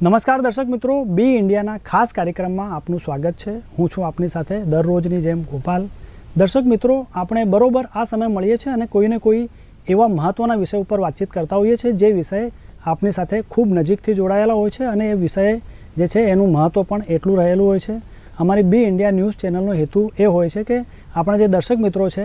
નમસ્કાર દર્શક મિત્રો, બી ઇન્ડિયાના ખાસ કાર્યક્રમમાં આપનું સ્વાગત છે. હું છું આપની સાથે દરરોજની જેમ ગોપાલ. દર્શક મિત્રો, આપણે બરોબર આ સમય મળીએ છીએ અને કોઈને કોઈ એવા મહત્ત્વના વિષય ઉપર વાતચીત કરતા હોઈએ છીએ જે વિષય આપની સાથે ખૂબ નજીકથી જોડાયેલા હોય છે અને એ વિષય જે છે એનું મહત્ત્વ પણ એટલું રહેલું હોય છે. અમારી બી ઇન્ડિયા ન્યૂઝ ચેનલનો હેતુ એ હોય છે કે આપણા જે દર્શક મિત્રો છે,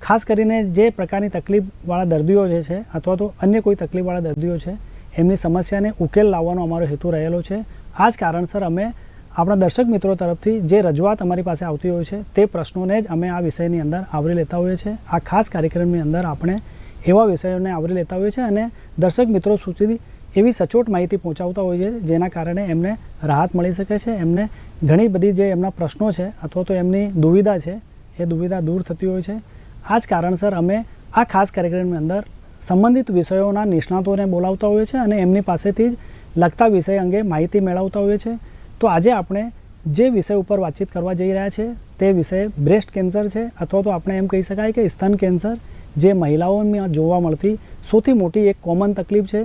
ખાસ કરીને જે પ્રકારની તકલીફવાળા દર્દીઓ જે છે અથવા તો અન્ય કોઈ તકલીફવાળા દર્દીઓ છે એમની સમસ્યાને ઉકેલ લાવવાનો અમારો હેતુ રહેલો છે. આ જ કારણસર અમે આપણા દર્શક મિત્રો તરફથી જે રજૂઆત અમારી પાસે આવતી હોય છે, તે પ્રશ્નોને જ અમે આ વિષયની અંદર આવરી લેતા હોઈએ છીએ. આ ખાસ કાર્યક્રમની અંદર આપણે એવા વિષયોને આવરી લેતા હોઈએ છીએ અને દર્શક મિત્રો સુધી એવી સચોટ માહિતી પહોંચાડતા હોઈએ છીએ, જેના કારણે એમને રાહત મળી શકે છે. એમને ઘણી બધી જે એમના પ્રશ્નો છે અથવા તો એમની દુવિધા છે, એ દુવિધા દૂર થતી હોય છે. આ જ કારણસર અમે આ ખાસ કાર્યક્રમની અંદર સંબંધિત વિષયોના નિષ્ણાતોને બોલાવતા હોય છે અને એમની પાસેથી જ લગતા વિષય અંગે માહિતી મેળવતા હોય છે. તો આજે આપણે જે વિષય ઉપર વાતચીત કરવા જઈ રહ્યા છે, તે વિષય બ્રેસ્ટ કેન્સર છે અથવા તો આપણે એમ કહી શકાય કે સ્તન કેન્સર, જે મહિલાઓમાં જોવા મળતી સૌથી મોટી એક કોમન તકલીફ છે.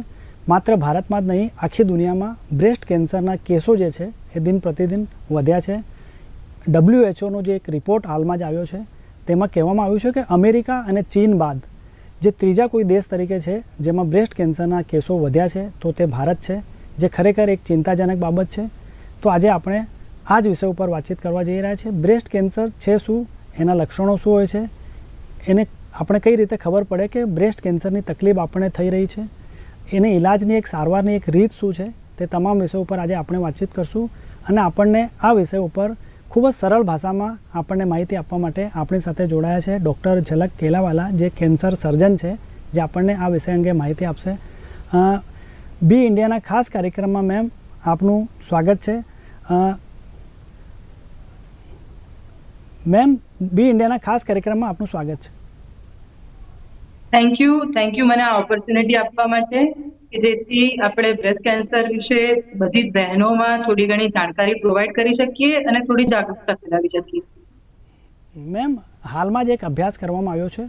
માત્ર ભારતમાં જ નહીં, આખી દુનિયામાં બ્રેસ્ટ કેન્સરના કેસો જે છે, એ દિન પ્રતિદિન વધ્યા છે. ડબ્લ્યુએચઓનો જે એક રિપોર્ટ હાલમાં જ આવ્યો છે, તેમાં કહેવામાં આવ્યું છે કે અમેરિકા અને ચીન બાદ જે ત્રીજા કોઈ દેશ તરીકે છે, જેમાં બ્રેસ્ટ કેન્સરના કેસો વધ્યા છે, તો તે ભારત છે, જે ખરેખર એક ચિંતાજનક બાબત છે. તો આજે આપણે આ જ વિષય ઉપર વાતચીત કરવા જઈ રહ્યા છીએ. બ્રેસ્ટ કેન્સર છે શું? એના લક્ષણો શું હોય છે? એને આપણે કઈ રીતે ખબર પડે કે બ્રેસ્ટ કેન્સરની તકલીફ આપણને થઈ રહી છે? એને ઇલાજની એક સારવારની એક રીત શું છે? તે તમામ વિષય ઉપર આજે આપણે વાતચીત કરશું. અને આપણને આ વિષય ઉપર ખૂબ જ સરળ ભાષામાં આપણને માહિતી આપવા માટે આપણી સાથે જોડાયા છે ડૉક્ટર ઝલક કેલાવાલા, જે કેન્સર સર્જન છે, જે આપણને આ વિષય અંગે માહિતી આપશે. બી ઇન્ડિયાના ખાસ કાર્યક્રમમાં મેમ આપનું સ્વાગત છે. મેમ બી ઇન્ડિયાના ખાસ કાર્યક્રમમાં આપનું સ્વાગત છે. થેન્ક યુ થેન્ક યુ મને આ ઓપોર્ચ્યુનિટી આપવા માટે કે જેથી આપણે બ્રેસ્ટ કેન્સર વિશે બધી બહેનોમાં થોડી ઘણી જાણકારી પ્રોવાઈડ કરી શકીએ અને થોડી જાગૃતતા ફેલાવી શકીએ. મેમ હાલમાં જ એક અભ્યાસ કરવામાં આવ્યો છે,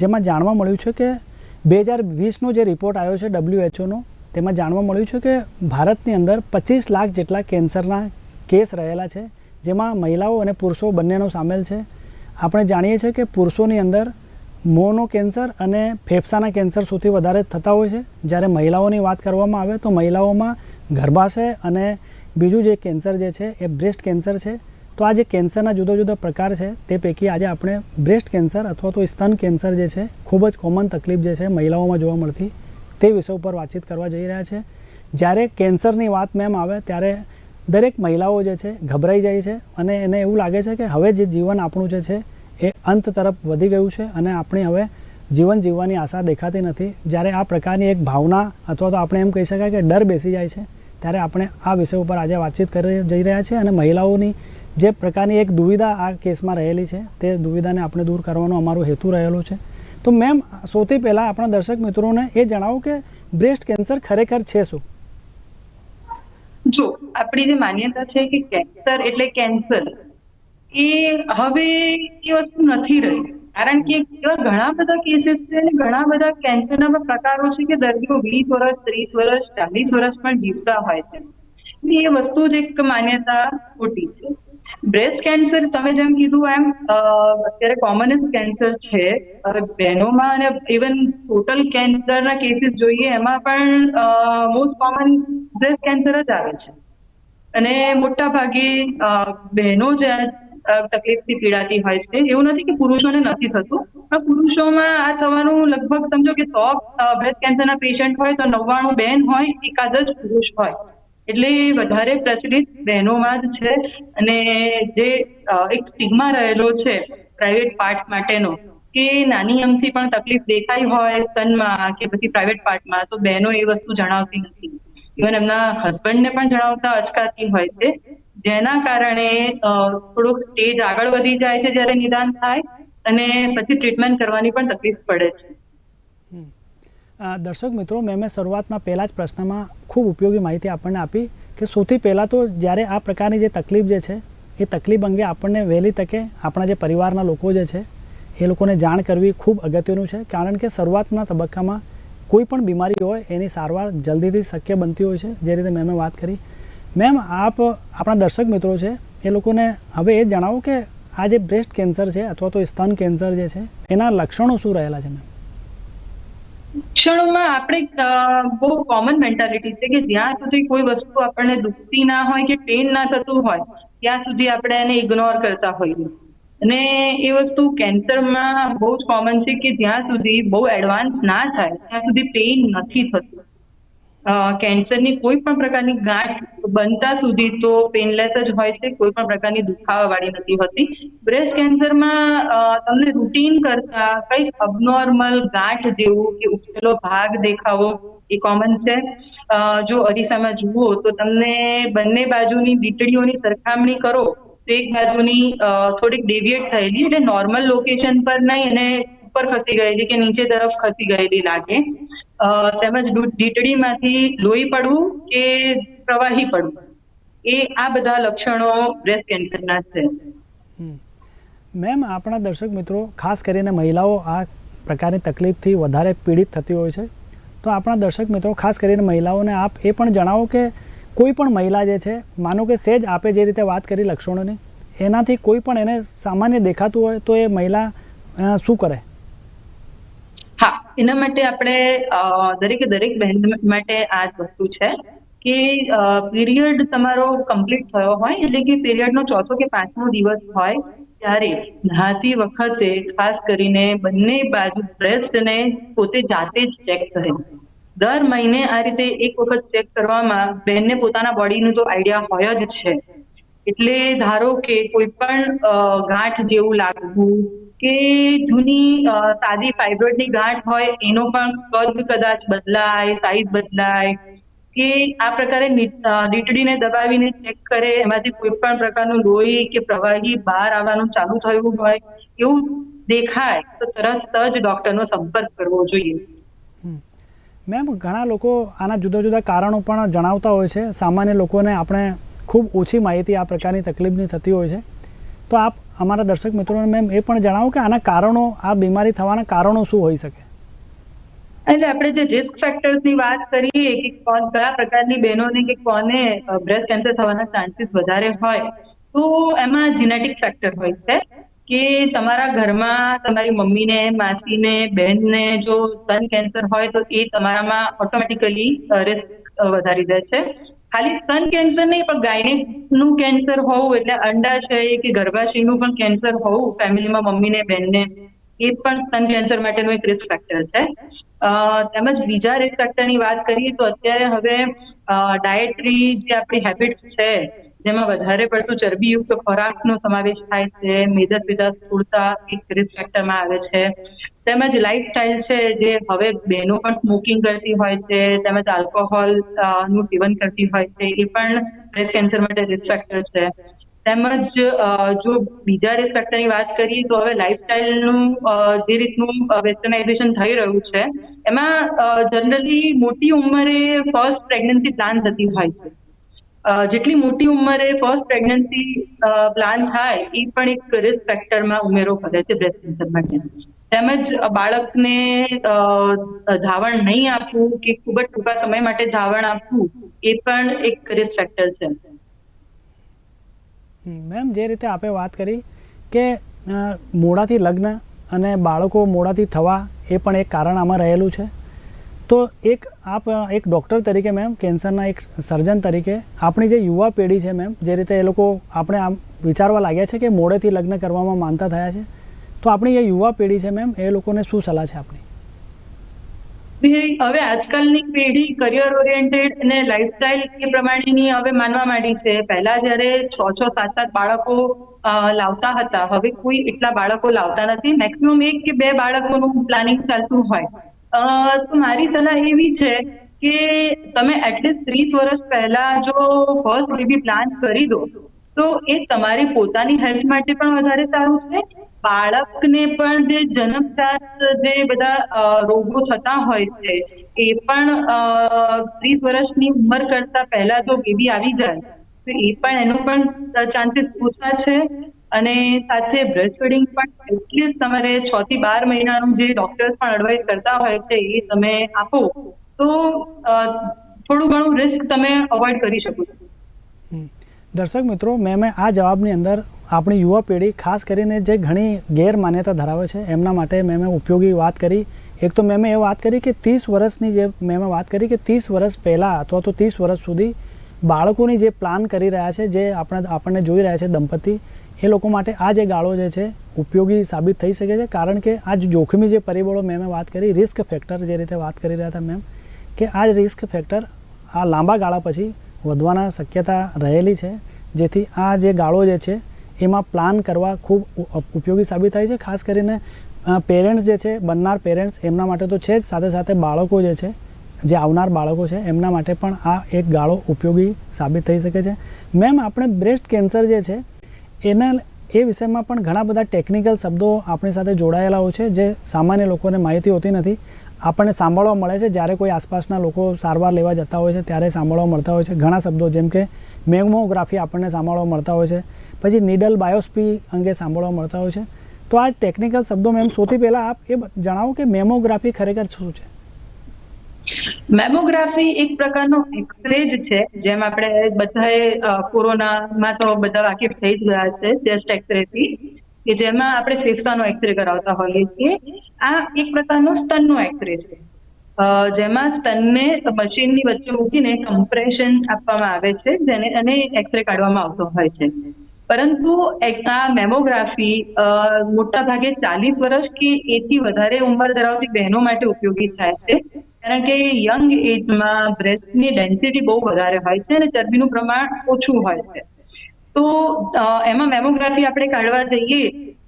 જેમાં જાણવા મળ્યું છે કે બે હજાર વીસનો જે રિપોર્ટ આવ્યો છે ડબ્લ્યુએચઓનો તેમાં જાણવા મળ્યું છે કે ભારતની અંદર પચીસ લાખ જેટલા કેન્સરના કેસ રહેલા છે, જેમાં મહિલાઓ અને પુરુષો બંનેનો સામેલ છે. આપણે જાણીએ છીએ કે પુરુષોની અંદર મોનો કેન્સર અને ફેફસાના કેન્સર સૌથી વધારે થતા હોય છે. જ્યારે મહિલાઓની વાત કરવામાં આવે તો મહિલાઓમાં ગર્ભાશય અને બીજું જે કેન્સર જે છે એ બ્રેસ્ટ કેન્સર છે. તો આ જે કેન્સરના જુદા જુદા પ્રકાર છે તે પૈકી આજે આપણે બ્રેસ્ટ કેન્સર અથવા તો સ્તન કેન્સર જે છે ખૂબ જ કોમન તકલીફ જે છે મહિલાઓમાં જોવા મળતી તે વિષય ઉપર વાતચીત કરવા જઈ રહ્યા છે. જ્યારે કેન્સરની વાત મેમ આવે ત્યારે દરેક મહિલાઓ જે છે ગભરાઈ જાય છે અને એને એવું લાગે છે કે હવે જે જીવન આપણું જે છે એ અંત તરફ વધી ગયું છે અને આપણે હવે જીવન જીવવાની આશા દેખાતી નથી. જ્યારે આ પ્રકારની એક ભાવના અથવા તો આપણે એમ કહી શકાય કે ડર બેસી જાય છે, ત્યારે આપણે આ વિષય ઉપર આજે વાતચીત કરી જઈ રહ્યા છીએ અને મહિલાઓની જે પ્રકારની એક દુવિધા આ કેસમાં રહેલી છે, તે દુવિધાને આપણે દૂર કરવાનો અમારો હેતુ રહેલો છે. તો મેમ, સૌથી પહેલાં આપણા દર્શક મિત્રોને એ જણાવો કે બ્રેસ્ટ કેન્સર ખરેખર છે શું? જો, આપણી જે માન્યતા છે કે કેન્સર એટલે કેન્સર એ હવે એ વસ્તુ નથી રહી. કારણ કે એવા ઘણા બધા કેસીસ છે અને ઘણા બધા કેન્સરના પ્રકારો છે કે દર્દીઓ વીસ વર્ષ, ત્રીસ વર્ષ, ચાલીસ વર્ષ પણ જીવતા હોય છે. એ વસ્તુ જ એક માન્યતા ખોટી છે. બ્રેસ્ટ કેન્સર તમે જેમ કીધું એમ અત્યારે કોમનેસ્ટ કેન્સર છે. બહેનોમાં અને ઇવન ટોટલ કેન્સરના કેસીસ જોઈએ, એમાં પણ મોસ્ટ કોમન બ્રેસ્ટ કેન્સર જ આવે છે. અને મોટા ભાગે બહેનો જે તકલીફથી પીડાતી હોય છે. એવું નથી કે પુરુષોને નથી થતું, પણ પુરુષોમાં આ થવાનું લગભગ સમજો કે સો બ્રેસ્ટ કેન્સરના પેશન્ટ હોય તો નવ્વાણું બેન હોય, એકાદ જ પુરુષ હોય. એટલે વધારે પ્રચલિત બહેનોમાં જ છે અને જે એક સ્ટિગ્મા રહેલો છે પ્રાઇવેટ પાર્ટ માટેનો કે નાની અમથી પણ તકલીફ દેખાઈ હોય સ્તનમાં કે પછી પ્રાઇવેટ પાર્ટમાં તો બહેનો એ વસ્તુ જણાવતી નથી. ઇવન એમના હસબન્ડને પણ જણાવતા અચકાતી હોય છે. જેના કારણે થોડુંક સ્ટેજ આગળ વધી જાય છે જ્યારે નિદાન થાય અને પછી ટ્રીટમેન્ટ કરવાની પણ તકલીફ પડે છે. દર્શક મિત્રો, મેં મેં શરૂઆતના પહેલાં જ પ્રશ્નમાં ખૂબ ઉપયોગી માહિતી આપણને આપી કે સૌથી પહેલાં તો જ્યારે આ પ્રકારની જે તકલીફ જે છે, એ તકલીફ અંગે આપણને વહેલી તકે આપણા જે પરિવારના લોકો જે છે, એ લોકોને જાણ કરવી ખૂબ અગત્યનું છે. કારણ કે શરૂઆતના તબક્કામાં કોઈ પણ બીમારી હોય, એની સારવાર જલ્દીથી શક્ય બનતી હોય છે. જે રીતે મેં વાત કરી મેમ, આપ, આપણા દર્શક મિત્રો છે, એ લોકોને હવે એ જણાવો કે આ જે બ્રેસ્ટ કેન્સર છે અથવા તો સ્તન કેન્સર જે છે, એના લક્ષણો શું રહેલા છે મેમ? લક્ષણોમાં આપણે બહુ કોમન મેન્ટાલિટી છે કે જ્યાં સુધી કોઈ વસ્તુ આપણને દુખતી ના હોય કે પેન ના થતું હોય, ત્યાં સુધી આપણે એને ઇગ્નોર કરતા હોઈએ. અને એ વસ્તુ કેન્સરમાં બહુ જ કોમન છે કે જ્યાં સુધી બહુ એડવાન્સ ના થાય, ત્યાં સુધી પેઇન નથી થતું. કેન્સરની કોઈ પણ પ્રકારની ગાંઠ બનતા સુધી તો પેનલેસ જ હોય છે, કોઈ પણ પ્રકારની દુખાવા વાળી નથી હોતી. બ્રેસ્ટ કેન્સરમાં તમને રૂટીન કરતા કંઈક અબનોર્મલ ગાંઠ જેવું કે ઉકેલો ભાગ દેખાવો એ કોમન છે. જો અરીસામાં જુઓ તો તમને બંને બાજુની વીંટળીઓની સરખામણી કરો તો એક બાજુની થોડીક ડેવિએટ થયેલી એટલે નોર્મલ લોકેશન પર નહીં અને ઉપર ખસી ગયેલી કે નીચે તરફ ખસી ગયેલી લાગે. તેમજ દીટડીમાંથી લોહી પડવું કે પ્રવાહી પડવું? એ આ બધા લક્ષણો બ્રેસ્ટ કેન્સરના છે. મેમ, આપણા દર્શક મિત્રો, ખાસ કરીને મહિલાઓ આ પ્રકારની તકલીફથી વધારે પીડિત થતી હોય છે. તો આપણા દર્શક મિત્રો, ખાસ કરીને મહિલાઓને આપ એ પણ જણાવો કે કોઈ પણ મહિલા જે છે, માનો કે સેજ આપે જે રીતે વાત કરી લક્ષણોની, એનાથી કોઈ પણ એને સામાન્ય દેખાતું હોય તો એ મહિલા શું કરે? એના માટે આપણે દરેકે દરેક બહેન માટે આ જ વસ્તુ છે કે પીરિયડ તમારો કમ્પ્લીટ થયો હોય, એટલે કે પીરિયડનો ચોથો કે પાંચમો દિવસ હોય, ત્યારે નહાતી વખતે ખાસ કરીને બંને બાજુ બ્રેસ્ટને પોતે જાતે જ ચેક કરે. દર મહિને આ રીતે એક વખત ચેક કરવામાં બહેનને પોતાના બોડીનું તો આઈડિયા હોય જ છે. એટલે ધારો કે કોઈ પણ ગાંઠ જેવું લાગવું કે જૂની સાદી ફાઇબ્રોઇડની ગાંઠ હોય, એનો પણ કદ કદાચ બદલાય સાઈઝ બદલાય, કે આ પ્રકારે લીટડીને દબાવીને ચેક કરે, એમાંથી કોઈ પણ પ્રકારનું લોહી કે પ્રવાહી બહાર આવવાનું ચાલુ થયું હોય, એવું દેખાય, તો તરત જ ડોક્ટરનો સંપર્ક કરવો જોઈએ. મેમ, ઘણા લોકો આના જુદા જુદા કારણો પણ જણાવતા હોય છે. સામાન્ય લોકોને આપણે ખૂબ ઓછી માહિતી આ પ્રકારની તકલીફની થતી હોય છે. તો આપ અમારા દર્શક મિત્રોને મેમ એ પણ જણાવો કે આના કારણો, આ બીમારી થવાના કારણો શું હોઈ શકે? એટલે આપણે જે રિસ્ક ફેક્ટર્સની વાત કરીએ કે કોણ કયા પ્રકારની બહેનોને કે કોને બ્રેસ્ટ કેન્સર થવાના ચાન્સીસ વધારે હોય, તો એમાં જીનેટિક ફેક્ટર હોય છે કે તમારા ઘરમાં તમારી મમ્મીને, માસીને, બહેનને જો સ્તન કેન્સર હોય તો એ તમારામાં ઓટોમેટિકલી રિસ્ક વધારી દે છે. ખાલી સ્તન કેન્સર નહીં, પણ ગાયનેકનું કેન્સર હોવું એટલે અંડાશય કે ગર્ભાશયનું પણ કેન્સર હોવું, ફેમિલીમાં મમ્મીને બહેનને એ પણ સ્તન કેન્સર માટેનું એક રિસ્ક ફેક્ટર છે. તેમજ બીજા રિસ્ક ફેક્ટરની વાત કરીએ તો અત્યારે હવે ડાયટરી જે આપણી હેબિટ્સ છે જેમાં વધારે પડતું ચરબીયુક્ત ખોરાકનો સમાવેશ થાય છે મેદા વિધા સ્થૂળતા એક રિસ્ક ફેક્ટરમાં આવે છે. તેમજ લાઇફસ્ટાઇલ છે જે હવે બહેનો પણ સ્મોકિંગ કરતી હોય છે, તેમજ આલ્કોહોલનું સેવન કરતી હોય છે, એ પણ બ્રેસ્ટ કેન્સર માટે રિસ્ક ફેક્ટર છે. તેમજ જો બીજા રિસ્ક ફેક્ટરની વાત કરીએ તો હવે લાઇફસ્ટાઇલનું જે રીતનું વેસ્ટર્નાઇઝેશન થઈ રહ્યું છે, એમાં જનરલી મોટી ઉંમરે ફર્સ્ટ પ્રેગ્નન્સી પ્લાન થતી હોય છે. જેટલી મોટી ઉંમરે ફર્સ્ટ પ્રેગ્નન્સી પ્લાન થાય એ પણ એક રિસ્ક ફેક્ટરમાં ઉમેરો કરે છે બ્રેસ્ટ કેન્સર માટે. તેમજ બાળકને ધાવણ નહીં આપવું કે ખૂબ જ ટૂંકા સમય માટે ધાવણ આપવું, એ પણ એક રિસ્ક ફેક્ટર છે. મેમ, જે રીતે આપે વાત કરી કે મોડાથી લગ્ન અને બાળકો મોડાથી થવા એ પણ એક કારણ આમાં રહેલું છે. તો એક આપ, એક ડૉક્ટર તરીકે મેમ કેન્સરના એક સર્જન તરીકે આપણી જે યુવા પેઢી છે મેમ જે રીતે એ લોકો આપણે આમ વિચારવા લાગ્યા છે કે મોડેથી લગ્ન કરવામાં માનતા થયા છે, તો આપણી જે યુવા પેઢી છે મેમ એ લોકોને શું સલાહ છે આપણી હવે આજકાલની પેઢી કરિયર ઓરિએન્ટેડ અને લાઈફસ્ટાઈલ એ પ્રમાણેની હવે માનવા માંડી છે. પહેલા જ્યારે છ છ, સાત સાત બાળકો લાવતા હતા, હવે કોઈ એટલા બાળકો લાવતા નથી. મેક્સિમમ એક કે બે બાળકોનું પ્લાનિંગ ચાલતું હોય. તો મારી સલાહ એવી છે કે તમે એટલીસ્ટ ત્રીસ વર્ષ પહેલા જો ફર્સ્ટ બેબી પ્લાન કરી દો, તો એ તમારી પોતાની હેલ્થ માટે પણ વધારે સારું છે. બાળકને પણ જે જન્મસાત જે બધા રોગો થતા હોય છે, એ પણ ત્રીસ વર્ષની ઉંમર કરતા પહેલા જો બેબી આવી જાય, તો એ પણ એનો પણ ચાન્સીસ ઓછા છે. અને સાથે બ્રેસ્ટ ફીડિંગ પણ એટલીસ્ટ તમારે છ થી બાર મહિનાનું જે ડોક્ટર્સ પણ એડવાઇસ કરતા હોય છે એ તમે આપો. તો થોડું ઘણું રિસ્ક તમે અવોઇડ કરી શકો છો. દર્શક મિત્રો, મેં મેં આ જવાબની અંદર આપણી યુવા પેઢી, ખાસ કરીને જે ઘણી ગેરમાન્યતા ધરાવે છે, એમના માટે મેં મેં ઉપયોગી વાત કરી. એક તો મેં મેં એ વાત કરી કે ત્રીસ વર્ષની જે, મેં મેં વાત કરી કે ત્રીસ વર્ષ પહેલાં અથવા તો ત્રીસ વર્ષ સુધી બાળકોની જે પ્લાન કરી રહ્યા છે, જે આપણે, આપણને જોઈ રહ્યા છે દંપતી એ લોકો માટે આ જે ગાળો જે છે ઉપયોગી સાબિત થઈ શકે છે. કારણ કે આ જોખમી જે પરિબળો મેં વાત કરી રિસ્ક ફેક્ટર જે રીતે વાત કરી રહ્યા હતા મેમ, કે આ રિસ્ક ફેક્ટર આ લાંબા ગાળા પછી વધવાના શક્યતા રહેલી છે. જેથી આ જે ગાળો જે છે એમાં પ્લાન કરવા ખૂબ ઉપયોગી સાબિત થાય છે. ખાસ કરીને પેરેન્ટ્સ જે છે, બનનાર પેરેન્ટ્સ એમના માટે તો છે જ. સાથે સાથે બાળકો જે છે, જે આવનાર બાળકો છે, એમના માટે પણ આ એક ગાળો ઉપયોગી સાબિત થઈ શકે છે. મેમ, આપણે બ્રેસ્ટ કેન્સર જે છે એના એ વિષયમાં પણ ઘણા બધા ટેકનિકલ શબ્દો આપણી સાથે જોડાયેલા હોય છે, જે સામાન્ય લોકોને માહિતી હોતી નથી. આપણને સાંભળવા મળે છે, જ્યારે કોઈ આસપાસના લોકો સારવાર લેવા જતા હોય છે, ત્યારે સાંભળવા મળતા હોય છે. ઘણા શબ્દો, જેમ કે મેમોગ્રાફી આપણને સાંભળવા મળતા હોય છે, પછી નીડલ બાયોસ્પી અંગે સાંભળવા મળતા હોય છે. તો આ ટેકનિકલ શબ્દો મેમ, સૌથી પહેલાં આપ એ જણાવો કે મેમોગ્રાફી ખરેખર શું છે? મેમોગ્રાફી એક પ્રકારનો એક્સરે જ છે, જેમ આપણે બધાએ કોરોનામાં તો બધા વાકેફ થઈ જ ગયા છે, ચેસ્ટ એક્સરે થી કે જેમાં આપણે ફેફસાનો એક્સરે કરાવતા હોઈએ છીએ. આ એક પ્રકારનો સ્તનનો એક્સરે છે. જેમાં સ્તનને મશીનની વચ્ચે મૂકીને કમ્પ્રેશન આપવામાં આવે છે, જેને, અને એક્સરે કાઢવામાં આવતો હોય છે. પરંતુ આ મેમોગ્રાફી મોટા ભાગે ચાલીસ વર્ષ કે એથી વધારે ઉંમર ધરાવતી બહેનો માટે ઉપયોગી થાય છે. કારણ કે યંગ એજમાં બ્રેસ્ટની ડેન્સિટી બહુ વધારે હોય છે અને ચરબીનું પ્રમાણ ઓછું હોય છે. તો એમાં મેમોગ્રાફી આપણે કાઢવા જઈએ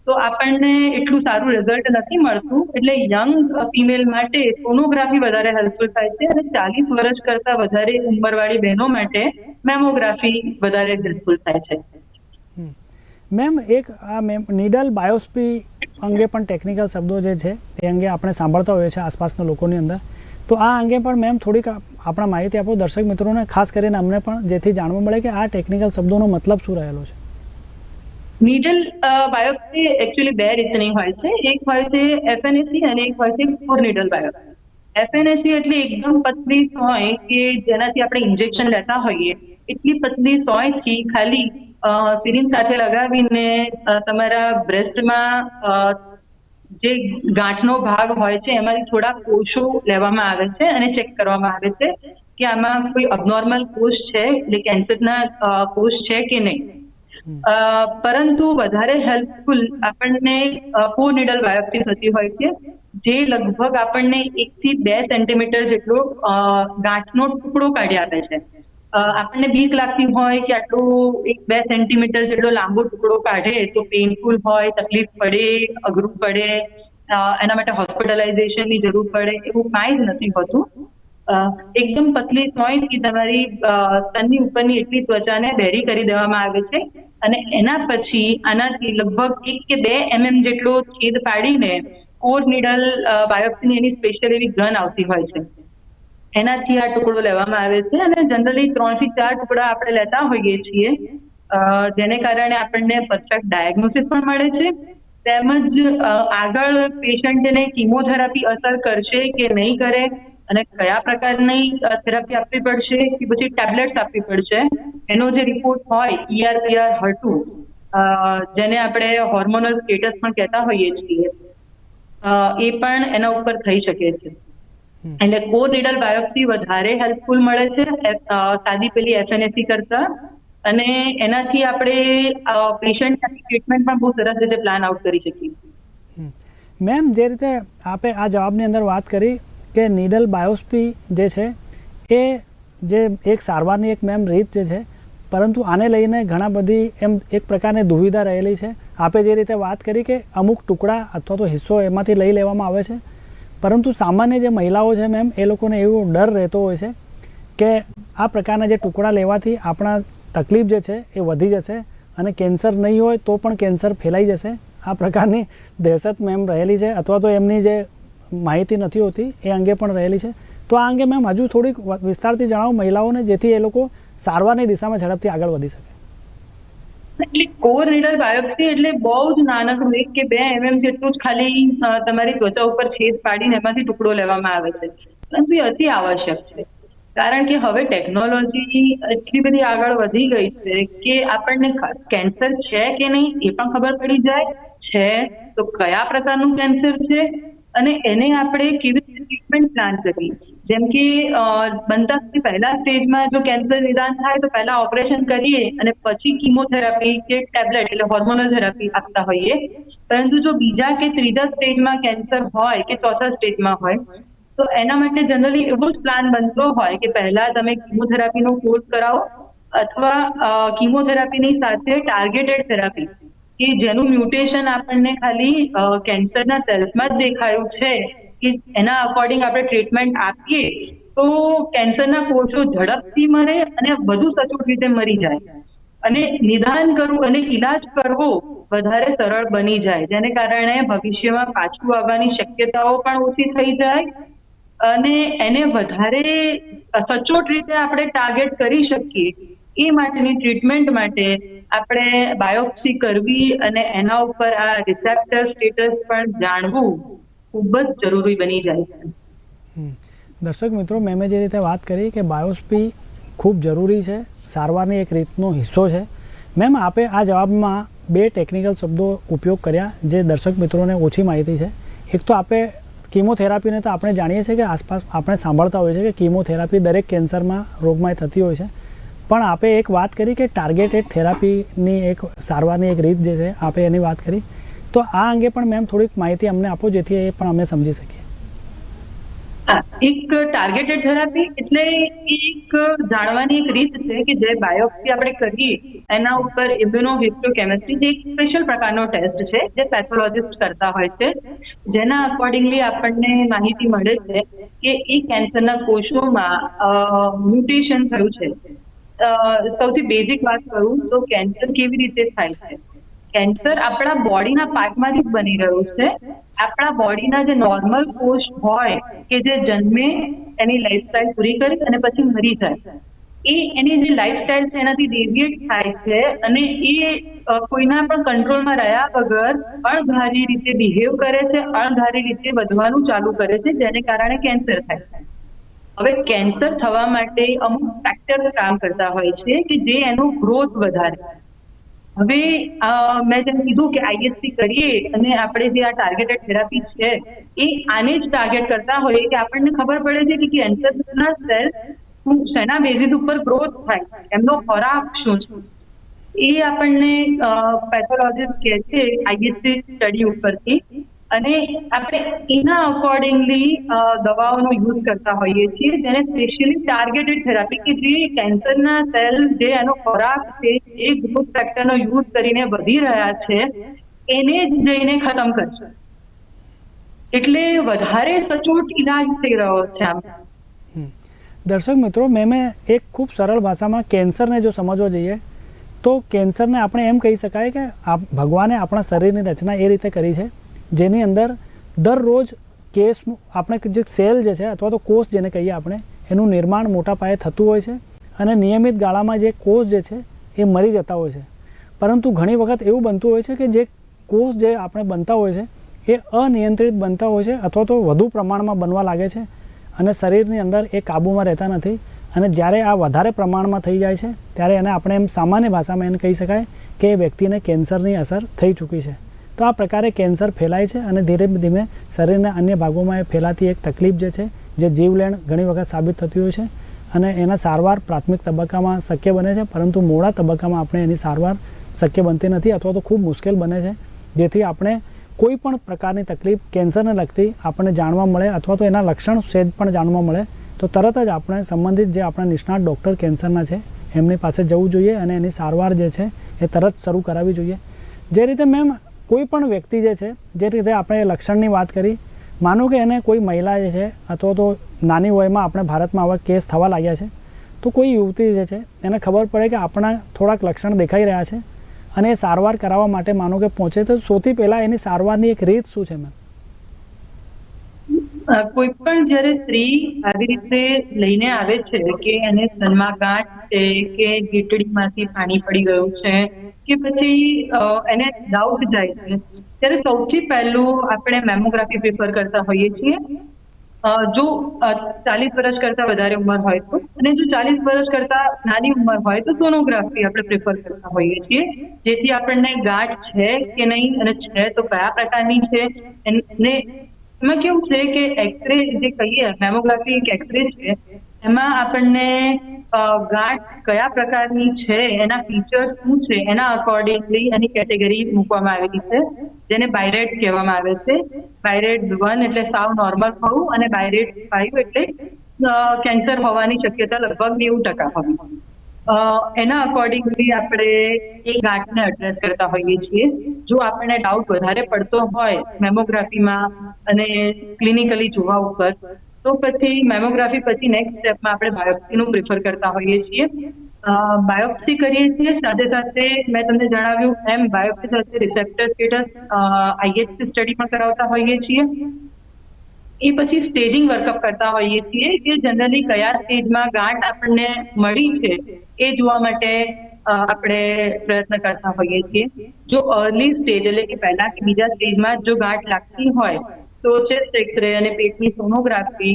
તો આપણને એટલું સારું રિઝલ્ટ નથી મળતું. એટલે યંગ ફિમેલ માટે સોનોગ્રાફી વધારે હેલ્પફુલ થાય છે અને ચાલીસ વર્ષ કરતા વધારે ઉંમરવાળી બહેનો માટે મેમોગ્રાફી વધારે હેલ્પફુલ થાય છે. મેમ, એક આ મેમ નીડલ બાયોસ્પી અંગે પણ ટેકનિકલ શબ્દો જે છે, એ અંગે આપણે સાંભળતા હોઈએ છીએ આસપાસના લોકોની અંદર. તો આ અંગે પણ મેમ થોડીક આપણા માહિતી આપો દર્શક મિત્રોને, ખાસ કરીને અમને પણ જેથી જાણવા મળે કે આ ટેકનિકલ શબ્દોનો મતલબ શું રહેલો છે. નીડલ બાયોપ્સી એકચ્યુઅલી બે રીતની હોય છે. એક હોય છે એફએનએસી અને એક હોય છે ફોર નીડલ બાયોપ્સી એફએનએસી એટલે એકદમ પતલી સોય કે જેનાથી આપણે ઇન્જેક્શન લેતા હોઈએ, એટલી પતલી સોયથી ખાલી સિરિંજ સાથે લગાવીને તમારા બ્રેસ્ટમાં જે ગાંઠનો ભાગ હોય છે એમાંથી થોડા કોષો લેવામાં આવે છે અને ચેક કરવામાં આવે છે કે આમાં કોઈ અબનોર્મલ કોષ છે એટલે કેન્સરના કોષ છે કે નહીં. પરંતુ વધારે હેલ્પફુલ આપણને પોર નીડલ બાયોપ્સી થતી હોય છે જે લગભગ આપણને એક થી બે સેન્ટીમીટર જેટલો ગાંઠનો ટુકડો કાઢી આપે છે. આપણને બીક લાગતી હોય કે આટલું એક બે સેન્ટીમીટર જેટલો લાંબો ટુકડો કાઢે તો પેઇનફુલ હોય તકલીફ પડે અઘરું પડે એના માટે હોસ્પિટલાઇઝેશનની જરૂર પડે એવું કાંઈ જ નથી હોતું. એકદમ પતલી સોયથી તમારી અ, સ્તનની ઉપરની એટલી ત્વચાને બેરી કરી દેવામાં આવે છે અને એના પછી આનાથી લગભગ એક કે બે એમએમ જેટલો છેદ પાડીને કોર નીડલ બાયોપ્સીની એની સ્પેશિયલ એવી ગન આવતી હોય છે. એનાથી આ ટુકડો લેવામાં આવે છે અને જનરલી ત્રણથી ચાર ટુકડા આપણે લેતા હોઈએ છીએ જેને કારણે આપણને પરફેક્ટ ડાયગ્નોસિસ પણ મળે છે તેમજ આગળ પેશન્ટને કિમોથેરાપી અસર કરશે કે નહીં કરે અને કયા પ્રકારની થેરાપી આપવી પડશે કે પછી ટેબ્લેટ્સ આપવી પડશે, એનો જે રિપોર્ટ હોય ઈઆરપીઆર હટુ જેને આપણે હોર્મોનલ સ્ટેટસ પણ કહેતા હોઈએ છીએ એ પણ એના ઉપર થઈ શકે છે. એટલે કો નીડલ બાયોપ્સી વધારે હેલ્પફુલ મળે છે સાદી પેલી એફએનએસી કરતા. અને એનાથી આપણે પેશન્ટની ટ્રીટમેન્ટ પણ બહુ સરસ રીતે પ્લાન આઉટ કરી શકીએ. મેમ જે રીતે આપે આ જવાબની અંદર વાત કરી કે નીડલ બાયોસ્પી જે છે એ જે એક સારવારની એક મેમ રીત જે છે પરંતુ આને લઈને ઘણા બધી એમ એક પ્રકારની દુવિધા રહેલી છે. આપે જે રીતે વાત કરી કે અમુક ટુકડા અથવા તો હિસ્સો એમાંથી લઈ લેવામાં આવે છે પરંતુ સામાન્ય જે મહિલાઓ છે મેમ એ લોકોને એવો ડર રહેતો હોય છે કે આ પ્રકારના જે ટુકડા લેવાથી આપણા તકલીફ જે છે એ વધી જશે અને કેન્સર નહીં હોય તો પણ કેન્સર ફેલાઈ જશે. આ પ્રકારની દહેશત મેમ રહેલી છે અથવા તો એમની જે માહિતી નથી હોતી એ અંગે પણ રહેલી છે. તો આ અંગે મેમ હજુ થોડીક વિસ્તારથી જણાવો મહિલાઓને જેથી એ લોકો સારવારની દિશામાં ઝડપથી આગળ વધી શકે. એટલે કોર નીડલ બાયોપ્સી એટલે બહુ જ નાનકડું એક કે બે એમએમ જેટલું જ ખાલી તમારી ત્વચા ઉપર છેદ પાડીને એમાંથી ટુકડો લેવામાં આવે છે. પરંતુ એ અતિ આવશ્યક છે. કારણ કે હવે ટેકનોલોજી એટલી બધી આગળ વધી ગઈ છે કે આપણને કેન્સર છે કે નહીં એ પણ ખબર પડી જાય. છે, તો કયા પ્રકારનું કેન્સર છે? અને એને આપણે કેવી રીતે ટ્રીટમેન્ટ પ્લાન કરવી જેમ કે બનતા સુધી પહેલા સ્ટેજમાં જો કેન્સર નિદાન થાય તો પહેલા ઓપરેશન કરીએ અને પછી કિમોથેરાપી કે ટેબ્લેટ એટલે હોર્મોનલ થેરાપી આપતા હોઈએ. પરંતુ જો બીજા કે ત્રીજા સ્ટેજમાં કેન્સર હોય કે ચોથા સ્ટેજમાં હોય, તો એના માટે જનરલી એવો જ પ્લાન બનતો હોય કે પહેલા તમે કિમોથેરાપીનો કોર્સ કરાવો અથવા કીમોથેરાપીની સાથે ટાર્ગેટેડ થેરાપી, કે જેનું મ્યુટેશન આપણને ખાલી કેન્સરના સેલ્સમાં જ દેખાયું છે. કે એના અકોર્ડિંગ આપણે ટ્રીટમેન્ટ આપીએ, તો કેન્સરના કોષો ઝડપથી મરે અને વધુ સચોટ રીતે મરી જાય. અને નિદાન કરવું અને ઈલાજ કરવો વધારે સરળ બની જાય. જેને કારણે ભવિષ્યમાં પાછું આવવાની શક્યતાઓ પણ ઓછી થઈ જાય અને એને વધારે સચોટ રીતે આપણે ટાર્ગેટ કરી શકીએ. એ માટેની ટ્રીટમેન્ટ માટે આપણે બાયોપ્સી કરવી અને એના ઉપર આ રિસેપ્ટર સ્ટેટસ પણ જાણવું. ખૂબ જ જરૂરી બની જાય છે. દર્શક મિત્રો, મેં જે રીતે વાત કરી કે બાયોસ્પી ખૂબ જરૂરી છે, સારવારની એક રીતનો હિસ્સો છે. મેમ, આપે આ જવાબમાં બે ટેકનિકલ શબ્દો ઉપયોગ કર્યા જે દર્શક મિત્રોને ઓછી માહિતી છે. એક તો આપે કીમોથેરાપીને તો આપણે જાણીએ છીએ કે આસપાસ આપણે સાંભળતા હોઈએ છીએ કે કીમોથેરાપી દરેક કેન્સરમાં રોગમાં થતી હોય છે. પણ આપે એક વાત કરી કે ટાર્ગેટેડ થેરાપીની એક સારવારની એક રીત જે છે, આપે એની વાત કરી. તો આ અંગે પણ મેમ થોડીક માહિતી અમને આપો જેથી એ પણ અમે સમજી શકીએ. એક ટાર્ગેટેડ થેરાપી એટલે એક જાણવાની એક રીત છે કે જે બાયોપ્સી આપણે કરીએ, એના ઉપર ઇમ્યુનો હિસ્ટોકેમિસ્ટ્રી જે એક સ્પેશિયલ પ્રકારનો ટેસ્ટ છે જે પેથોલોજીસ્ટ કરતા હોય છે. જેના અકોર્ડિંગલી આપણને માહિતી મળે છે કે એ કેન્સરના કોષોમાં મ્યુટેશન થયું છે. સૌથી બેઝિક વાત કરું તો કેન્સર કેવી રીતે થાય છે? કેન્સર આપણા બોડીના પાર્ટમાંથી જ બની રહ્યું છે. આપણા બોડીના જે નોર્મલ કોષ હોય કે જે જન્મે એની લાઈફસ્ટાઈલ પૂરી કરી અને પછી મરી જાય. એ એની જે લાઈફસ્ટાઈલ છે એનાથી ડેવિએટ થાય છે અને એ કોઈના પણ કંટ્રોલમાં રહ્યા વગર અણધારી રીતે બિહેવ કરે છે, અણધારી રીતે વધવાનું ચાલુ કરે છે, જેને કારણે કેન્સર થાય છે. હવે કેન્સર થવા માટે અમુક ફેક્ટર્સ કામ કરતા હોય છે કે જે એનો ગ્રોથ વધારે. હવે મેં જેમ કીધું કે આઈએસસી કરીએ અને આપણે જે આ ટાર્ગેટેડ થેરાપી છે, એ આને જ ટાર્ગેટ કરતા હોઈએ કે આપણને ખબર પડે છે કે કેન્સરના સેલ શેના બેઝિસ ઉપર ગ્રોથ થાય, એમનો ખોરાક શું છે. એ આપણને પેથોલોજીસ્ટ કહે છે આઈએસસી સ્ટડી ઉપરથી. અને આપણે એના અકોર્ડિંગલી દવાઓનો યુઝ કરતા હોઈએ છીએ, જેને સ્પેશિયલી ટાર્ગેટેડ થેરાપી કે જે કેન્સરના સેલ જે એનો ખોરાક છે એ ગ્રોથ ફેક્ટરનો યુઝ કરીને વધી રહ્યા છે, એને જ જઈને ખતમ કરશે એટલે વધારે સચોટ ઇલાજ થઈ રહ્યો છે આમ. દર્શક મિત્રો, મેં મેં એક ખૂબ સરળ ભાષામાં કેન્સરને જો સમજવા જઈએ, તો કેન્સરને આપણે એમ કહી શકાય કે આ ભગવાને આપણા શરીરની રચના એ રીતે કરી છે જેની અંદર દરરોજ કેસ આપણે જે સેલ જે છે અથવા તો કોષ જેને કહીએ આપણે, એનું નિર્માણ મોટા પાયે થતું હોય છે અને નિયમિત ગાળામાં જે કોષ જે છે એ મરી જતા હોય છે. પરંતુ ઘણી વખત એવું બનતું હોય છે કે જે કોષ જે આપણે બનતા હોય છે એ અનિયંત્રિત બનતા હોય છે અથવા તો વધુ પ્રમાણમાં બનવા લાગે છે અને શરીરની અંદર એ કાબૂમાં રહેતા નથી અને જ્યારે આ વધારે પ્રમાણમાં થઈ જાય છે ત્યારે એને આપણે એમ સામાન્ય ભાષામાં એને કહી શકાય કે એ વ્યક્તિને કેન્સરની અસર થઈ ચૂકી છે. તો આ પ્રકારે કેન્સર ફેલાય છે અને ધીરે ધીમે શરીરના અન્ય ભાગોમાં એ ફેલાતી એક તકલીફ જે છે, જે જીવલેણ ઘણી વખત સાબિત થતી હોય છે અને એના સારવાર પ્રાથમિક તબક્કામાં શક્ય બને છે, પરંતુ મોડા તબક્કામાં આપણે એની સારવાર શક્ય બનતી નથી અથવા તો ખૂબ મુશ્કેલ બને છે, જેથી આપણે કોઈ પણ પ્રકારની તકલીફ કેન્સરને લગતી આપણને જાણવા મળે અથવા તો એના લક્ષણ સેજ પણ જાણવા મળે, તો તરત જ આપણે સંબંધિત જે આપણા નિષ્ણાત ડૉક્ટર કેન્સરના છે, એમની પાસે જવું જોઈએ અને એની સારવાર જે છે, એ તરત શરૂ કરાવવી જોઈએ. જે રીતે મેમ કોઈ પણ વ્યક્તિ જે છે, જે રીતે આપણે લક્ષણની વાત કરી, માનો કે એને કોઈ મહિલા જે છે, અથવા તો નાની વયમાં આપણે ભારતમાં આવા કેસ થવા લાગ્યા છે, તો કોઈ યુવતી જે છે, એને ખબર પડે કે આપણા થોડાક લક્ષણ દેખાઈ રહ્યા છે અને એ સારવાર કરાવવા માટે માનો કે પહોંચે, તો સૌથી પહેલાં એની સારવારની એક રીત શું છે મેમ કોઈ પણ જ્યારે સ્ત્રી આવી રીતે લઈને આવે છે કે એને સ્તનમાં ગાંઠ છે કે ઘીટડીમાંથી પાણી પડી ગયું છે કે પછી એને ડાઉટ જાય છે, ત્યારે સૌથી પહેલું આપણે મેમોગ્રાફી પ્રિફર કરતા હોઈએ છીએ. જો ચાલીસ વર્ષ કરતા વધારે ઉંમર હોય તો અને જો ચાલીસ વર્ષ કરતા નાની ઉંમર હોય તો સોનોગ્રાફી આપણે પ્રિફર કરતા હોઈએ છીએ. જેથી આપણને ગાંઠ છે કે નહીં અને છે તો કયા પ્રકારની છે અને એમાં કેવું છે કે એક્સરે જે કહીએ મેમોગ્રાફી એક એક્સરે છે, એમાં આપણને ગાંઠ કયા પ્રકારની છે, એના ફીચર્સ શું છે, એના અકોર્ડિંગલી એની કેટેગરી મૂકવામાં આવેલી છે, જેને બાયરેટ કહેવામાં આવે છે. બાયરેટ વન એટલે સાવ નોર્મલ હોવું અને બાયરેટ ફાઈવ એટલે કેન્સર હોવાની શક્યતા લગભગ નેવું ટકા હોવી. એના અકોર્ડિંગલી આપણે એ ગાંઠને એડ્રેસ કરતા હોઈએ છીએ. જો આપણને ડાઉટ વધારે પડતો હોય મેમોગ્રાફીમાં અને ક્લિનિકલી જોવા ઉપર, તો પછી મેમોગ્રાફી પછી નેક્સ્ટ સ્ટેપમાં આપણે બાયોપ્સીનું પ્રિફર કરતા હોઈએ છીએ. બાયોપ્સી કરીએ છીએ, સાથે સાથે મેં તમને જણાવ્યું એમ બાયોપ્સી સાથે રિસેપ્ટર સ્ટેટસ આઈએચસી સ્ટડી પણ કરાવતા હોઈએ છીએ. એ પછી સ્ટેજિંગ વર્કઅપ કરતા હોઈએ છીએ કે જનરલી કયા સ્ટેજમાં ગાંઠ આપણને મળી છે એ જોવા માટે આપણે પ્રયત્ન કરતા હોઈએ છીએ. જો અર્લી સ્ટેજ એટલે કે પહેલા કે બીજા સ્ટેજમાં જો ગાંઠ લાગતી હોય, તો ચેસ્ટ એક્સરે અને પેટની સોનોગ્રાફી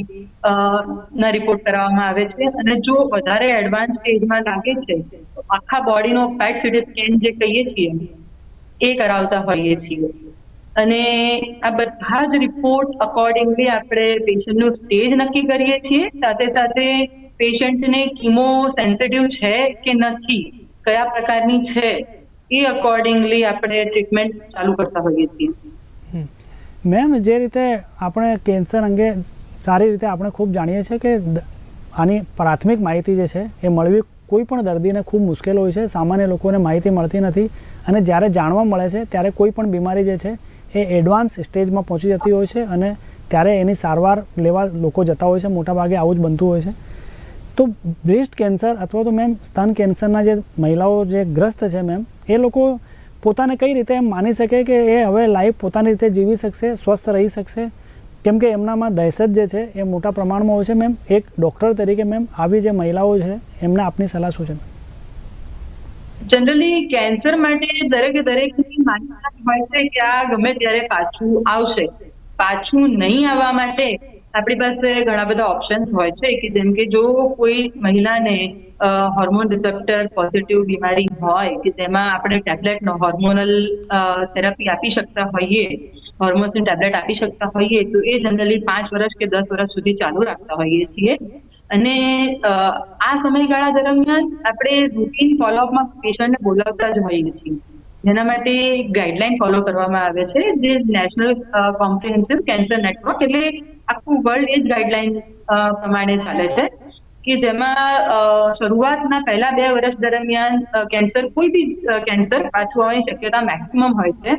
ના રિપોર્ટ કરવામાં આવે છે. અને જો વધારે એડવાન્સ સ્ટેજમાં લાગે છે, તો આખા બોડીનો પેટ સીટી સ્કેન જે કહીએ છીએ, એ કરાવતા હોઈએ છીએ. અને આ બધા જ રિપોર્ટ અકોર્ડિંગલી આપણે પેશન્ટનું સ્ટેજ નક્કી કરીએ છીએ. સાથે સાથે પેશન્ટને કીમો સેન્સિટિવ છે કે નથી, કયા પ્રકારની છે, એ અકોર્ડિંગલી આપણે ટ્રીટમેન્ટ ચાલુ કરતા હોઈએ છીએ. મેમ, જે રીતે આપણે કેન્સર અંગે સારી રીતે આપણે ખૂબ જાણીએ છીએ કે આની પ્રાથમિક માહિતી જે છે, એ મળવી કોઈ પણ દર્દીને ખૂબ મુશ્કેલ હોય છે, સામાન્ય લોકોને માહિતી મળતી નથી અને જ્યારે જાણવા મળે છે, ત્યારે કોઈ પણ બીમારી જે છે એ એડવાન્સ સ્ટેજમાં પહોંચી જતી હોય છે અને ત્યારે એની સારવાર લેવા લોકો જતા હોય છે, મોટાભાગે આવું જ બનતું હોય છે. તો બ્રેસ્ટ કેન્સર અથવા તો મેમ સ્તન કેન્સરના જે મહિલાઓ જે ગ્રસ્ત છે મેમ એ લોકો પોતાને કઈ રીતે એમ માની શકે કે એ હવે લાઈફ પોતાની રીતે જીવી શકશે, સ્વસ્થ રહી શકશે? કેમ કે એમનામાં દહેશત જે છે એ મોટા પ્રમાણમાં હોય છે મેમ એક ડૉક્ટર તરીકે મેમ આવી જે મહિલાઓ છે, એમને આપની સલાહ શું છે? જનરલી કેન્સર માટે દરેકે દરેકની માન્યતા હોય છે કે આ ગમે ત્યારે પાછું આવશે. પાછું નહીં આવવા માટે આપણી પાસે ઘણા બધા ઓપ્શન્સ હોય છે કે જેમ કે જો કોઈ મહિલાને હોર્મોન રિસેપ્ટર પોઝિટિવ બીમારી હોય કે જેમાં આપણે ટેબ્લેટનો હોર્મોનલ થેરાપી આપી શકતા હોઈએ હોર્મોન્સની ટેબ્લેટ આપી શકતા હોઈએ, તો એ જનરલી પાંચ વર્ષ કે દસ વર્ષ સુધી ચાલુ રાખતા હોઈએ છીએ. અને આ સમયગાળા દરમિયાન આપણે રૂટીન ફોલોઅપમાં પેશન્ટને બોલાવતા જ હોઈએ છીએ. જેના માટે ગાઈડલાઈન ફોલો કરવામાં આવે છે, જે નેશનલ કોમ્પ્રિહેન્સિવ કેન્સર નેટવર્ક એટલે આખું વર્લ્ડ એ જ ગાઈડલાઈન પ્રમાણે ચાલે છે. કે જેમાં શરૂઆતના પહેલા બે વર્ષ દરમિયાન કેન્સર કોઈ બી કેન્સર પાછું આવવાની શક્યતા મેક્સિમમ હોય છે.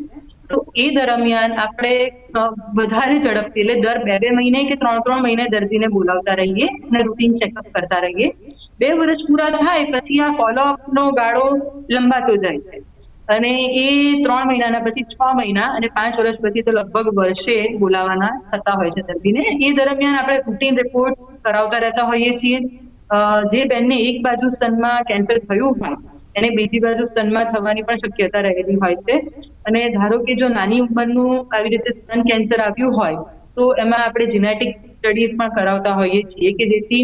તો એ દરમિયાન આપણે વધારે ઝડપથી એટલે દર બે બે મહિને કે ત્રણ ત્રણ મહિને દર્દીને બોલાવતા રહીએ અને રૂટીન ચેકઅપ કરતા રહીએ. બે વર્ષ પૂરા થાય પછી આ ફોલોઅપનો ગાળો લંબાતો જાય છે. અને એ ત્રણ મહિનાના પછી છ મહિના અને પાંચ વર્ષ પછી તો લગભગ વર્ષે બોલાવાના થતા હોય છે દર્દીને. એ દરમિયાન આપણે રૂટીન રિપોર્ટ કરાવતા રહેતા હોઈએ છીએ. જે બેનને એક બાજુ સ્તનમાં કેન્સર થયું હોય એને બીજી બાજુ સ્તનમાં થવાની પણ શક્યતા રહેલી હોય છે. અને ધારો કે જો નાની ઉંમરનું આવી રીતે સ્તન કેન્સર આવ્યું હોય, તો એમાં આપણે જીનેટિક સ્ટડીઝ પણ કરાવતા હોઈએ છીએ કે જેથી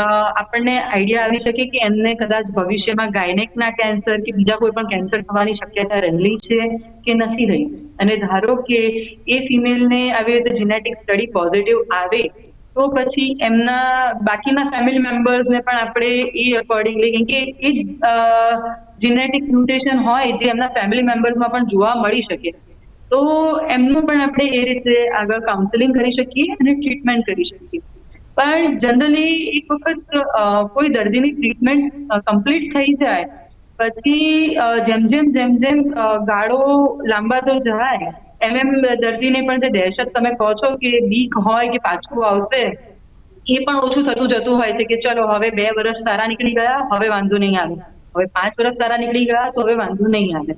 આપણને આઈડિયા આવી શકે કે એમને કદાચ ભવિષ્યમાં ગાયનેકના કેન્સર કે બીજા કોઈ પણ કેન્સર થવાની શક્યતા રહેલી છે કે નથી રહી. અને ધારો કે એ ફિમેલને આવી રીતે જીનેટિક સ્ટડી પોઝિટિવ આવે તો પછી એમના બાકીના ફેમિલી મેમ્બર્સને પણ આપણે એ અકોર્ડિંગલી કેમ કે એ જીનેટિક મ્યુટેશન હોય જે એમના ફેમિલી મેમ્બર્સમાં પણ જોવા મળી શકે. તો એમનું પણ આપણે એ રીતે આગળ કાઉન્સેલિંગ કરી શકીએ અને ટ્રીટમેન્ટ કરી શકીએ. પણ જનરલી એક વખત કોઈ દર્દીની ટ્રીટમેન્ટ કમ્પ્લીટ થઈ જાય, પછી જેમ જેમ જેમ જેમ ગાળો લાંબા તો જાય એમ એમ દર્દીને પણ જે દહેશત તમે કહો છો કે બીક હોય કે પાછું આવશે, એ પણ ઓછું થતું જતું હોય છે કે ચલો હવે બે વર્ષ સારા નીકળી ગયા, હવે વાંધો નહીં આવે. હવે પાંચ વર્ષ સારા નીકળી ગયા, તો હવે વાંધો નહીં આવે.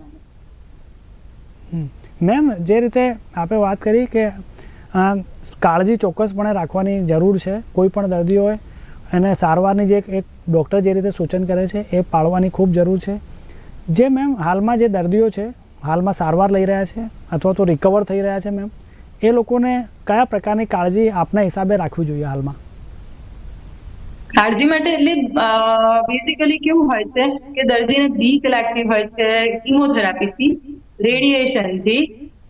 મેમ, જે રીતે આપણે વાત કરી કે કાળજી ચોક્કસપણે રાખવાની જરૂર છે, કોઈ પણ દર્દીઓએ એને સારવારની જે એક ડૉક્ટર જે રીતે સૂચન કરે છે, એ પાળવાની ખૂબ જરૂર છે. જે મેમ, હાલમાં જે દર્દીઓ છે, હાલમાં સારવાર લઈ રહ્યા છે અથવા તો રિકવર થઈ રહ્યા છે મેમ એ લોકોને કયા પ્રકારની કાળજી આપના હિસાબે રાખવી જોઈએ હાલમાં? કાળજી માટે એટલે બેઝિકલી કેવું હોય છે કે દર્દીને બીક લાગતી હોય છે કિમોથેરાપીથી રેડિયેશનથી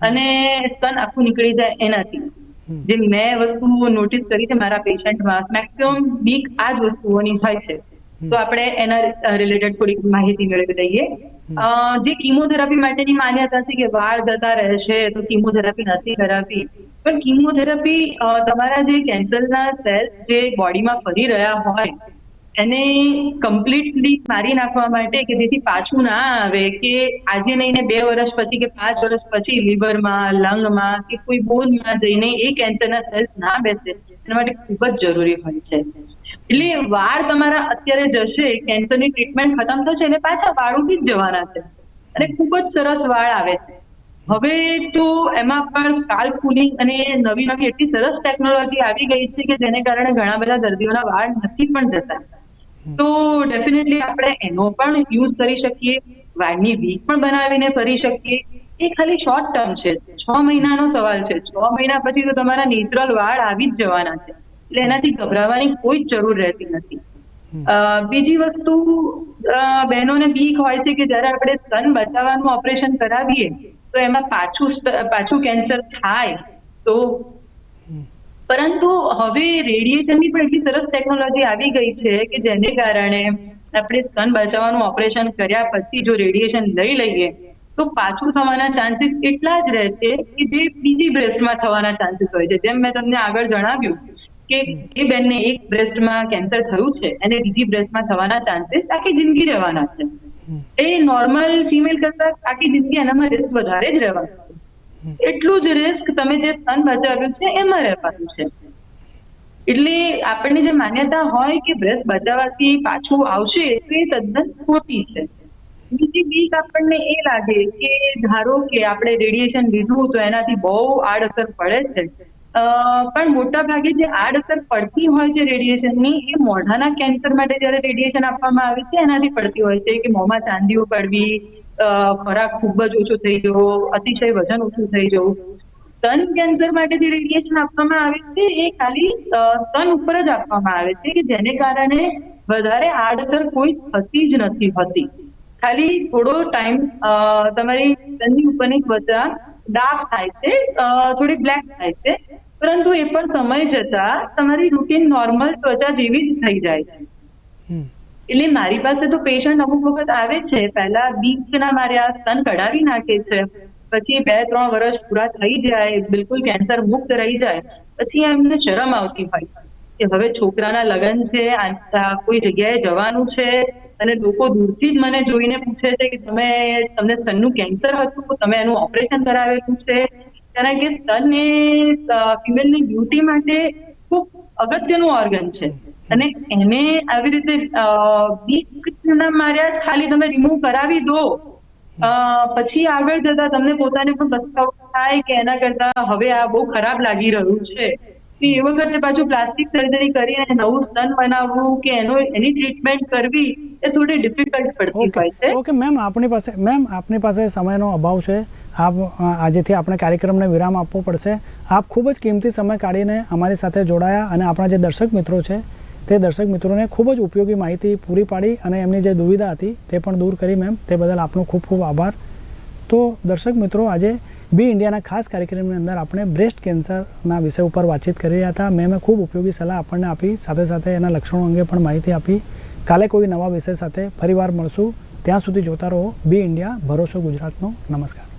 અને સ્તન આખું નીકળી જાય એનાથી. જે મેં વસ્તુ નોટિસ કરી છે મારા પેશન્ટમાં મેક્સિમમ બીક આ જ વસ્તુઓની હોય છે. તો આપણે એના રિલેટેડ થોડીક માહિતી મેળવી દઈએ. અ, જે કિમોથેરાપી માટેની માન્યતા છે કે વાળ જતા રહેશે તો કિમોથેરાપી નથી કરાવી પણ કિમોથેરાપી તમારા જે કેન્સરના સેલ જે બોડીમાં ફરી રહ્યા હોય એને કમ્પ્લીટલી મારી નાખવા માટે કે જેથી પાછું ના આવે કે આજે નહીં બે વર્ષ પછી કે પાંચ વર્ષ પછી લીવરમાં લંગમાં કે કોઈ બોનમાં જઈને એ કેન્સરના સેલ્સ ના બેસે એના માટે ખૂબ જ જરૂરી હોય છે. એટલે વાળ તમારા અત્યારે જશે કેન્સરની ટ્રીટમેન્ટ ખતમ થશે એટલે પાછા વાળ ઉઠી જ જવાના છે. અને ખૂબ જ સરસ વાળ આવે છે. હવે તો એમાં પણ કાલ કુલિંગ અને નવી નવી એટલી સરસ ટેકનોલોજી આવી ગઈ છે કે જેને કારણે ઘણા બધા દર્દીઓના વાળ નથી પણ જતા. તો ડેફિનેટલી આપણે એનો પણ યુઝ કરી શકીએ, વાળની વીક પણ બનાવીને કરી શકીએ. એ ખાલી શોર્ટ ટર્મ છે. છ મહિનાનો સવાલ છે. છ મહિના પછી તો તમારા નેચરલ વાળ આવી જ જવાના છે. એટલે એનાથી ગભરાવાની કોઈ જ જરૂર રહેતી નથી. બીજી વસ્તુ બહેનોને બીક હોય છે કે જ્યારે આપણે સ્તન બચાવવાનું ઓપરેશન કરાવીએ તો એમાં પાછું પાછું કેન્સર થાય તો પરંતુ હવે રેડિયેશનની પણ એટલી સરસ ટેકનોલોજી આવી ગઈ છે કે જેને કારણે આપણે સ્તન બચાવવાનું ઓપરેશન કર્યા પછી જો રેડિયેશન લઈ લઈએ તો પાછું થવાના ચાન્સીસ એટલા જ રહે છે કે જે બીજી બ્રેસ્ટમાં થવાના ચાન્સીસ હોય છે. જેમ મેં તમને આગળ જણાવ્યું કે એ બેનને એક બ્રેસ્ટમાં કેન્સર થયું છે અને બીજી બ્રેસ્ટમાં થવાના ચાન્સીસ આખી જિંદગી રહેવાના છે. એ નોર્મલ ફિમેલ કરતા આખી જિંદગી એનામાં રિસ્ક વધારે જ રહેવાનું એટલું જ રિસ્ક તમે જે સ્તન બચાવ્યું છે એમાં રહેવાનું છે. એટલે આપણને જે માન્યતા હોય કે બ્રેસ્ટ બચાવવાથી પાછું આવશે તો તદ્દન ખોટી છે. બીજી બીક આપણને એ લાગે કે ધારો કે આપણે રેડિયેશન લીધું તો એનાથી બહુ આડઅસર પડે છે. પણ મોટા ભાગે જે આડઅસર પડતી હોય છે રેડિયેશનની, એ મોઢાના કેન્સર માટે જ્યારે રેડિયેશન આપવામાં આવે છે, એનાથી પડતી હોય છે કે મોંમાં ચાંદીઓ પડવી ખોરાક ખૂબ જ ઓછો થઈ જવો, અતિશય વજન ઓછું થઈ જવું. સ્તન કેન્સર માટે જે રેડિયેશન આપવામાં આવે છે, એ ખાલી સ્તન ઉપર જ આપવામાં આવે છે કે જેને કારણે વધારે આડઅસર કોઈ થતી જ નથી હોતી. ખાલી થોડો ટાઈમ તમારી સ્તનની ઉપરની ત્વચા ડાર્ક થાય છે થોડી બ્લેક થાય છે પરંતુ એ પણ સમય જતા તમારી રૂટીન નોર્મલ ત્વચા જેવી જ થઈ જાય છે. એટલે મારી પાસે તો પેશન્ટ અમુક વખત આવે છે. પહેલા બીચના મારે આ સ્તન કઢાવી નાખે છે. પછી બે ત્રણ વર્ષ પૂરા થઈ જાય બિલકુલ કેન્સર મુક્ત રહી જાય. પછી એમને શરમ આવતી હોય કે હવે છોકરાના લગ્ન છે કોઈ જગ્યાએ જવાનું છે અને લોકો દૂરથી જ મને જોઈને પૂછે છે કે તમે તમને સ્તનનું કેન્સર હતું તમે એનું ઓપરેશન કરાવેલું છે? કારણ કે સ્તન એ ફિમેલની બ્યુટી માટે ખૂબ અગત્યનું ઓર્ગન છે. અને એને આવી રીતે અ, બીક માર્યા ખાલી તમે રિમૂવ કરાવી દો પછી આગળ જતા તમને પોતાને પણ પસ્તાવો થાય કે એના કરતા હવે આ બહુ ખરાબ લાગી રહ્યું છે. કે એ વખતે પાછું પ્લાસ્ટિક સર્જરી કરીને નવું સ્તન બનાવવું કે એનો એની ટ્રીટમેન્ટ કરવી એ થોડી ડિફિકલ્ટ પડતી હોય છે. ઓકે મેમ આપણી પાસે મેમ આપની પાસે સમયનો અભાવ છે. આપ આજેથી આપણે કાર્યક્રમને વિરામ આપવો પડશે. આપ ખૂબ જ કિંમતી સમય કાઢીને અમારી સાથે જોડાયા અને આપણા જે દર્શક મિત્રો છે તે દર્શક મિત્રોને ખૂબ જ ઉપયોગી માહિતી પૂરી પાડી અને એમની જે દુવિધા હતી તે પણ દૂર કરી મેમ તે બદલ આપનો ખૂબ ખૂબ આભાર. તો દર્શક મિત્રો આજે બી ઇન્ડિયાના ખાસ કાર્યક્રમની અંદર આપણે બ્રેસ્ટ કેન્સરના વિષય ઉપર વાતચીત કરી રહ્યા હતા. મેં ખૂબ ઉપયોગી સલાહ આપણને આપી. સાથે સાથે એના લક્ષણો અંગે પણ માહિતી આપી. કાલે કોઈ નવા વિષય સાથે ફરીવાર મળશું. ત્યાં સુધી જોતા રહો. બી ઇન્ડિયા, ભરોસો ગુજરાતનો. નમસ્કાર.